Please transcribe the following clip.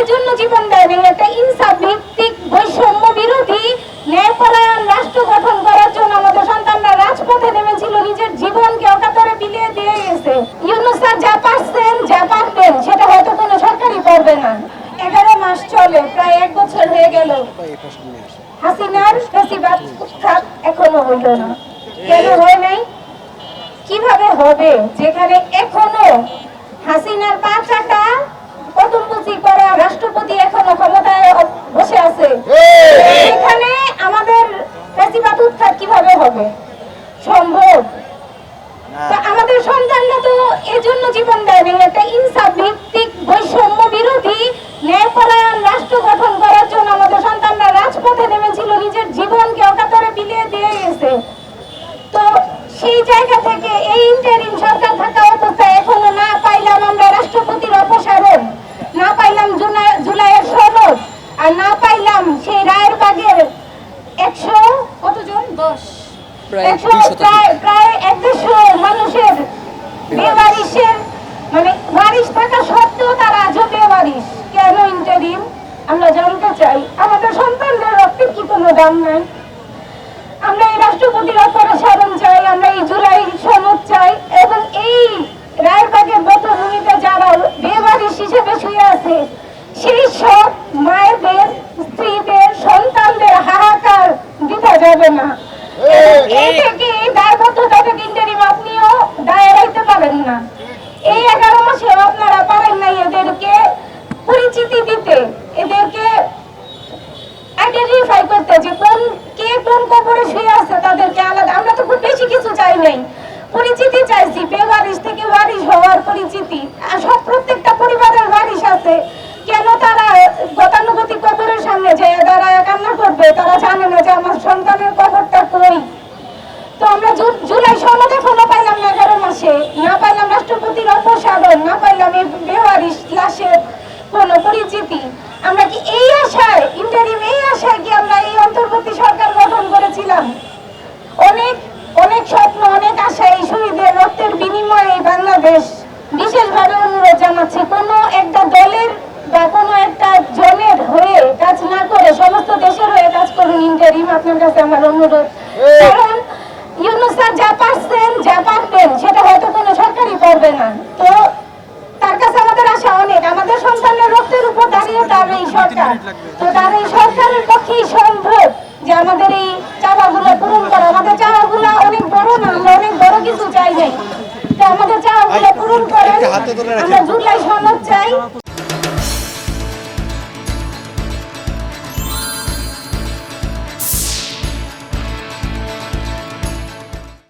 এজন্য জীবন দেয় নাই। একটা ইনসাফ ভিত্তিক বৈষম্য বিরোধী ন্যায়পরায়ণ রাষ্ট্র গঠন করার জন্য আমাদের সন্তানরা রাজপথে নেমেছিল, নিজের জীবনকে অকাতরে বিলিয়ে দিয়ে গেছে। ইউনুস স্যার যা পারছেন, যা পারবেন, সেটা হয়তো কোনো সরকারই পারবে না। এগারো মাস চলে, প্রায় এক বছর হয়ে গেল। হাসিনার বেশিরভাগ উৎখাত এখনও হইল না। কেন হয় নাই? কীভাবে হবে? যেখানে এখনও হাসিনার করা রাষ্ট্রপতি এখনও ক্ষমতায় বসে আছে। সেখানে আমাদের উৎখাত কীভাবে হবে? সম্ভব? আমাদের সন্তানরা তো এজন্য জীবন দেয় একটা ইনসাফ ভিত্তিক বৈষম্য বিরোধী ন্যায়পরায়ণ রাষ্ট্র গঠন করার জন্য আমাদের সন্তানরা রাজপথে নেমেছিল নিজের জীবনকে অকাতরে বিলিয়ে দিয়ে গেছে। তো সেই জায়গা থেকে এই ইন্টারিম সরকার থাকা অবস্থায় এখনও না পাইলাম আমরা রাষ্ট্রপতির অপসারণ না পাইলাম জুলাই- জুলাইয়ের সনদ আর না পাইলাম সেই রায়ের বাগের একশো কতজন দশ প্রায় একশো 200 শতাধিক। প্রায় প্রায় এক দেড়শো মানুষের বেওয়ারিশের মানে ওয়ারিশ থাকা সত্ত্বেও তারা আজও বেওয়ারিশ কেন ইন্টারিম? আমরা জানতে চাই। আমাদের সন্তানদের রক্তের কি কোনো দাম নাই? আমরা এই রাষ্ট্রপতির অপসারণ চাই আমরা এই জুলাই সনদ চাই এবং এই রায়বাগের বধ্যভূমিতে যারা বেবারিশ হিসেবে শুয়ে আছে সেই সব মায়েদের স্ত্রীদের সন্তানদের হাহাকার দিতে যাবে না। থেকে দায়বদ্ধতা থেকে ইন্টারিম আপনিও দায় রাখতে পারেন না। এই এগারো মাসে আপনারা পারেন নাই এদেরকে পরিচিতি দিতে। এদেরকে আইডেন্টিফাই করতে যে কোন কে কোন কবরে শুয়ে আছে তাদেরকে আলাদা। আমরা তো খুব বেশি কিছু চাই নাই। পরিচিতি চাইছি বেওয়ারিশ থেকে ওয়ারিশ হওয়ার পরিচিতি। আর সব প্রত্যেকটা পরিবারের ওয়ারিশ আছে। কেন তারা গতানুগতিক কবরের সামনে কান্না করবে? তারা জানে না যে আমার সন্তানের কবরটা কই তো আমরা জু- জুলাই সনদ এখনও পাইলাম না এগারো মাসে না পাইলাম রাষ্ট্রপতির অপসারণ না পাইলাম এই বেওয়ারিশ লাশের কোন পরিচিতি আমরা কি এই আশায় ইন্টারিম এই আশায় কি আমরা এই অন্তর্বর্তী সরকার গঠন করেছিলাম? অনেক অনেক স্বপ্ন, অনেক আশা এই শহীদের রক্তের বিনিময়ে এই বাংলাদেশ বিশেষভাবে অনুরোধ জানাচ্ছি, কোনো একটা দলের বা কোনো একটা জনের হয়ে কাজ না করে, সমস্ত দেশের হয়ে কাজ করুন ইন্টারিম আপনার কাছে আমার অনুরোধ। তো তার সরকারের পক্ষেই সম্ভব যে আমাদের এই চাওয়াগুলো পূরণ করা। আমাদের চাওয়াগুলো অনেক বড় না আমরা অনেক বড় কিছু চাই নাই। তো আমাদের চাওয়াগুলো পূরণ করে আমরা জুলাই সনদ চাই।